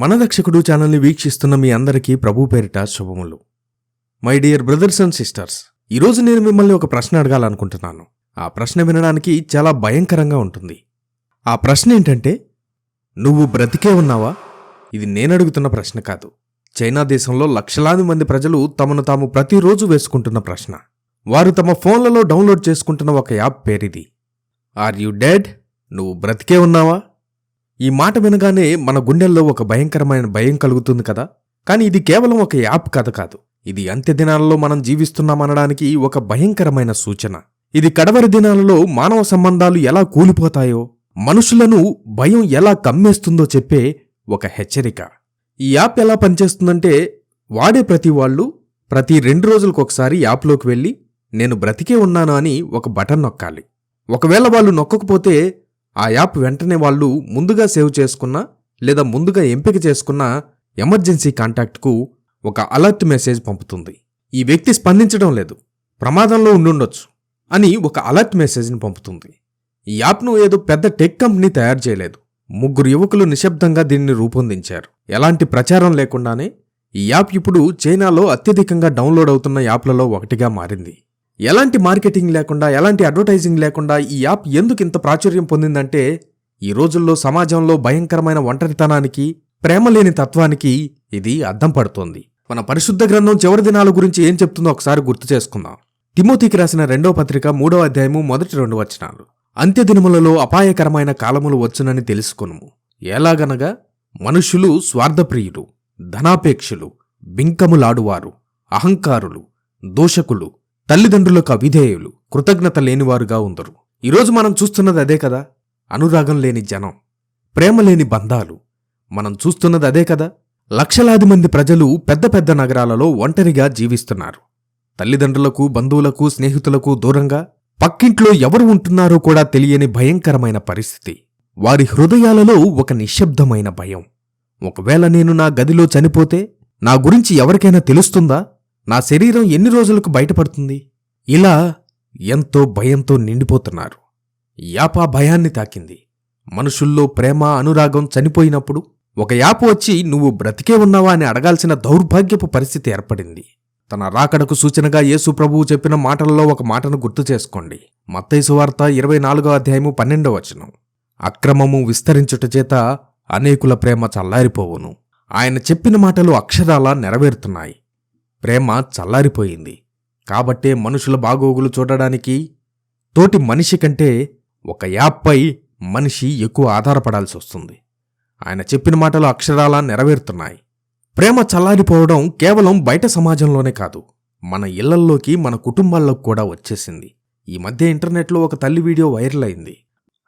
మనరక్షకుడు ఛానల్ని వీక్షిస్తున్న మీ అందరికీ ప్రభు పేరిట శుభములు. My dear brothers and sisters ఈరోజు నేను మిమ్మల్ని ఒక ప్రశ్న అడగాలనుకుంటున్నాను. ఆ ప్రశ్న వినడానికి చాలా భయంకరంగా ఉంటుంది. ఆ ప్రశ్న ఏంటంటే నువ్వు బ్రతికే ఉన్నావా? ఇది నేను అడుగుతున్న ప్రశ్న కాదు. చైనా దేశంలో లక్షలాది మంది ప్రజలు తమను తాము ప్రతిరోజు వేసుకుంటున్న ప్రశ్న. వారు తమ ఫోన్లలో డౌన్లోడ్ చేసుకుంటున్న ఒక యాప్ పేరిది. ఆర్ యు డెడ్ నువ్వు బ్రతికే ఉన్నావా? ఈ మాట వినగానే మన గుండెల్లో ఒక భయంకరమైన భయం కలుగుతుంది కదా? కానీ ఇది కేవలం ఒక యాప్ కథ కాదు. ఇది అంత్య దినాలలో మనం జీవిస్తున్నామనడానికి ఒక భయంకరమైన సూచన. ఇది కడవరి దినాలలో మానవ సంబంధాలు ఎలా కూలిపోతాయో మనుషులను భయం ఎలా కమ్మేస్తుందో చెప్పే ఒక హెచ్చరిక. ఈ యాప్ ఎలా పనిచేస్తుందంటే వాడే ప్రతి వాళ్ళు ప్రతి రెండు రోజులకు ఒకసారి యాప్లోకి వెళ్ళి నేను బ్రతికే ఉన్నాను అని ఒక బటన్ నొక్కాలి. ఒకవేళ వాళ్ళు నొక్కకపోతే ఆ యాప్ వెంటనే వాళ్ళు ముందుగా సేవ్ చేసుకున్న లేదా ముందుగా ఎంపిక చేసుకున్న ఎమర్జెన్సీ కాంటాక్ట్కు ఒక అలర్ట్ మెసేజ్ పంపుతుంది. ఈ వ్యక్తి స్పందించడం లేదు. ప్రమాదంలో ఉండుండొచ్చు అని ఒక అలర్ట్ మెసేజ్ని పంపుతుంది. ఈ యాప్ను ఏదో పెద్ద టెక్ కంపెనీ తయారు చేయలేదు. ముగ్గురు యువకులు నిశ్శబ్దంగా దీన్ని రూపొందించారు. ఎలాంటి ప్రచారం లేకుండానే ఈ యాప్ ఇప్పుడు చైనాలో అత్యధికంగా డౌన్లోడ్ అవుతున్న యాప్లలో ఒకటిగా మారింది. ఎలాంటి మార్కెటింగ్ లేకుండా ఎలాంటి అడ్వర్టైజింగ్ లేకుండా ఈ యాప్ ఎందుకు ఇంత ప్రాచుర్యం పొందిందంటే ఈ రోజుల్లో సమాజంలో భయంకరమైన ఒంటరితనానికి ప్రేమ లేని తత్వానికి ఇది అద్దం పడుతోంది. మన పరిశుద్ధ గ్రంథం చివరి దినాల గురించి ఏం చెప్తుందో ఒకసారి గుర్తు చేసుకుందాం. తిమోతికి రాసిన రెండో పత్రిక మూడో అధ్యాయము మొదటి రెండు వచనాలు. అంత్యదినములలో అపాయకరమైన కాలములు వచ్చునని తెలుసుకును ఎలాగనగా మనుషులు స్వార్థప్రియులు ధనాపేక్షులు బింకములాడువారు అహంకారులు దోషకులు తల్లిదండ్రులకు అవిధేయులు కృతజ్ఞత లేనివారుగా ఉందరు. ఈరోజు మనం చూస్తున్నది అదే కదా? అనురాగం లేని జనం ప్రేమ లేని బంధాలు. మనం చూస్తున్నది అదే కదా? లక్షలాది మంది ప్రజలు పెద్ద పెద్ద నగరాలలో ఒంటరిగా జీవిస్తున్నారు. తల్లిదండ్రులకు బంధువులకు స్నేహితులకు దూరంగా పక్కింట్లో ఎవరు ఉంటున్నారో కూడా తెలియని భయంకరమైన పరిస్థితి. వారి హృదయాలలో ఒక నిశ్శబ్దమైన భయం. ఒకవేళ నేను నా గదిలో చనిపోతే నా గురించి ఎవరికైనా తెలుస్తుందా? నా శరీరం ఎన్ని రోజులకు బయటపడుతుంది? ఇలా ఎంతో భయంతో నిండిపోతున్నారు. యాపా భయాన్ని తాకింది. మనుషుల్లో ప్రేమ అనురాగం చనిపోయినప్పుడు ఒక యాప్ వచ్చి నువ్వు బ్రతికే ఉన్నావా? అని అడగాల్సిన దౌర్భాగ్యపు పరిస్థితి ఏర్పడింది. తన రాకడకు సూచనగా యేసు ప్రభువు చెప్పిన మాటలలో ఒక మాటను గుర్తు చేసుకోండి. మత్తైసు వార్త ఇరవై నాలుగో అధ్యాయము పన్నెండవ వచనం. అక్రమము విస్తరించుట చేత అనేకుల ప్రేమ చల్లారిపోవును. ఆయన చెప్పిన మాటలు అక్షరాలా నెరవేరుతున్నాయి. ప్రేమ చల్లారిపోయింది. కాబట్టే మనుషుల బాగోగులు చూడడానికి తోటి మనిషి కంటే ఒక యాప్పై మనిషి ఎక్కువ ఆధారపడాల్సి వస్తుంది. ఆయన చెప్పిన మాటలు అక్షరాలా నెరవేరుతున్నాయి. ప్రేమ చల్లారిపోవడం కేవలం బయట సమాజంలోనే కాదు మన ఇళ్ళల్లోకి మన కుటుంబాల్లోకి కూడా వచ్చేసింది. ఈ మధ్య ఇంటర్నెట్లో ఒక తల్లి వీడియో వైరల్ అయింది.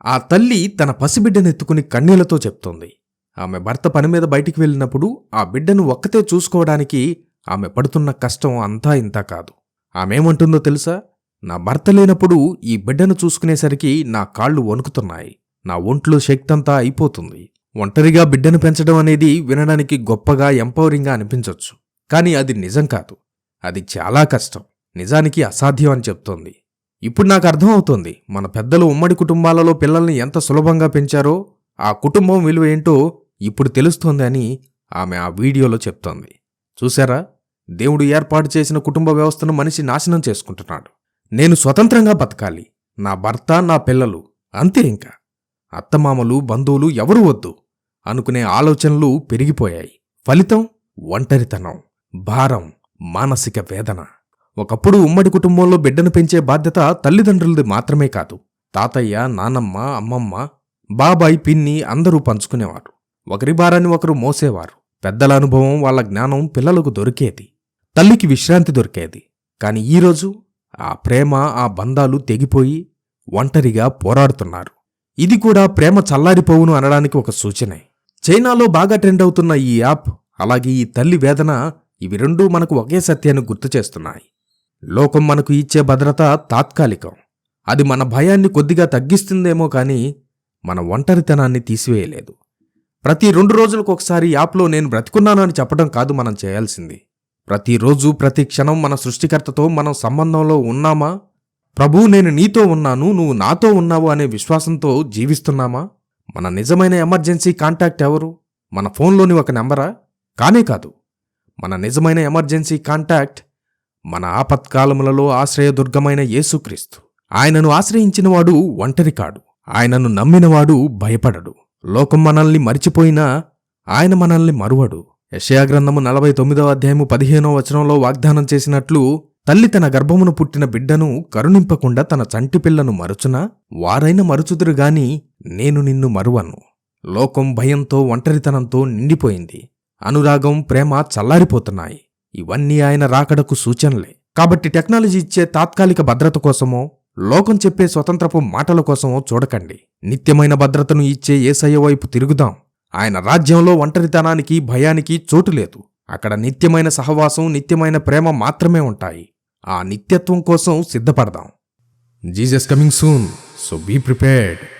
ఆ తల్లి తన పసిబిడ్డనెత్తుకుని కన్నీళ్ళతో చెప్తోంది. ఆమె భర్త పని మీద బయటికి వెళ్ళినప్పుడు ఆ బిడ్డను ఒక్కతే చూసుకోవడానికి ఆమె పడుతున్న కష్టం అంతా ఇంతా కాదు. ఆమెమంటుందో తెలుసా? నా భర్త లేనప్పుడు ఈ బిడ్డను చూసుకునేసరికి నా కాళ్ళు వణుకుతున్నాయి. నా ఒంట్లో శక్తంతా అయిపోతుంది. ఒంటరిగా బిడ్డను పెంచడం అనేది వినడానికి గొప్పగా ఎంపవరింగ్గా అనిపించొచ్చు. కానీ అది నిజం కాదు. అది చాలా కష్టం. నిజానికి అసాధ్యం అని చెప్తోంది. ఇప్పుడు నాకు అర్థమవుతోంది. మన పెద్దలు ఉమ్మడి కుటుంబాలలో పిల్లల్ని ఎంత సులభంగా పెంచారో ఆ కుటుంబం విలువ ఏంటో ఇప్పుడు తెలుస్తోంది అని ఆమె ఆ వీడియోలో చెప్తోంది. చూశారా? దేవుడు ఏర్పాటు చేసిన కుటుంబ వ్యవస్థను మనిషి నాశనం చేసుకుంటున్నాడు. నేను స్వతంత్రంగా బతకాలి. నా భర్త నా పిల్లలు అంతే ఇంకా. అత్తమామలు బంధువులు ఎవరు వద్దు. అనుకునే ఆలోచనలు పెరిగిపోయాయి. ఫలితం ఒంటరితనం భారం మానసిక వేదన. ఒకప్పుడు ఉమ్మడి కుటుంబంలో బిడ్డను పెంచే బాధ్యత తల్లిదండ్రులది మాత్రమే కాదు. తాతయ్య నానమ్మ అమ్మమ్మ బాబాయ్ పిన్ని అందరూ పంచుకునేవారు. ఒకరి భారాన్ని ఒకరు మోసేవారు. పెద్దల అనుభవం వాళ్ళ జ్ఞానం పిల్లలకు దొరికేది. తల్లికి విశ్రాంతి దొరికేది. కాని ఈరోజు ఆ ప్రేమ ఆ బంధాలు తెగిపోయి ఒంటరిగా పోరాడుతున్నారు. ఇది కూడా ప్రేమ చల్లారిపోవును అనడానికి ఒక సూచనే. చైనాలో బాగా ట్రెండ్ అవుతున్న ఈ యాప్ అలాగే ఈ తల్లి వేదన ఇవి రెండూ మనకు ఒకే సత్యాన్ని గుర్తు చేస్తున్నాయి. లోకం మనకు ఇచ్చే భద్రత తాత్కాలికం. అది మన భయాన్ని కొద్దిగా తగ్గిస్తుందేమో కానీ మన ఒంటరితనాన్ని తీసివేయలేదు. ప్రతి రెండు రోజులకు ఒకసారి యాప్లో నేను బ్రతికున్నాను అని చెప్పడం కాదు మనం చేయాల్సింది. ప్రతిరోజు ప్రతి క్షణం మన సృష్టికర్తతో మనం సంబంధంలో ఉన్నామా? ప్రభు నేను నీతో ఉన్నాను నువ్వు నాతో ఉన్నావు అనే విశ్వాసంతో జీవిస్తున్నామా? మన నిజమైన ఎమర్జెన్సీ కాంటాక్ట్ ఎవరు? మన ఫోన్లోని ఒక నెంబరా? కానే కాదు. మన నిజమైన ఎమర్జెన్సీ కాంటాక్ట్ మన ఆపత్కాలములలో ఆశ్రయదుర్గమైన యేసుక్రీస్తు. ఆయనను ఆశ్రయించినవాడు ఒంటరి కాడు. ఆయనను నమ్మినవాడు భయపడడు. లోకం మనల్ని మరిచిపోయినా ఆయన మనల్ని మరువడు. యశయాగ్రంథము నలభై తొమ్మిదవ అధ్యాయము పదిహేనో వచనంలో వాగ్దానం చేసినట్లు తల్లి తన గర్భమును పుట్టిన బిడ్డను కరుణింపకుండా తన చంటి పిల్లను మరుచునా? వారైన మరుచుదురు గాని నేను నిన్ను మరువను. లోకం భయంతో ఒంటరితనంతో నిండిపోయింది. అనురాగం ప్రేమ చల్లారిపోతున్నాయి. ఇవన్నీ ఆయన రాకడకు సూచనలే. కాబట్టి టెక్నాలజీ ఇచ్చే తాత్కాలిక భద్రత కోసమో లోకం చెప్పే స్వతంత్రపు మాటల కోసం చూడకండి. నిత్యమైన భద్రతను ఇచ్చే ఏసయ్య వైపు తిరుగుదాం. ఆయన రాజ్యంలో ఒంటరితనానికి భయానికి చోటు లేదు. అక్కడ నిత్యమైన సహవాసం నిత్యమైన ప్రేమ మాత్రమే ఉంటాయి. ఆ నిత్యత్వం కోసం సిద్ధపడదాం. Jesus coming soon so be prepared.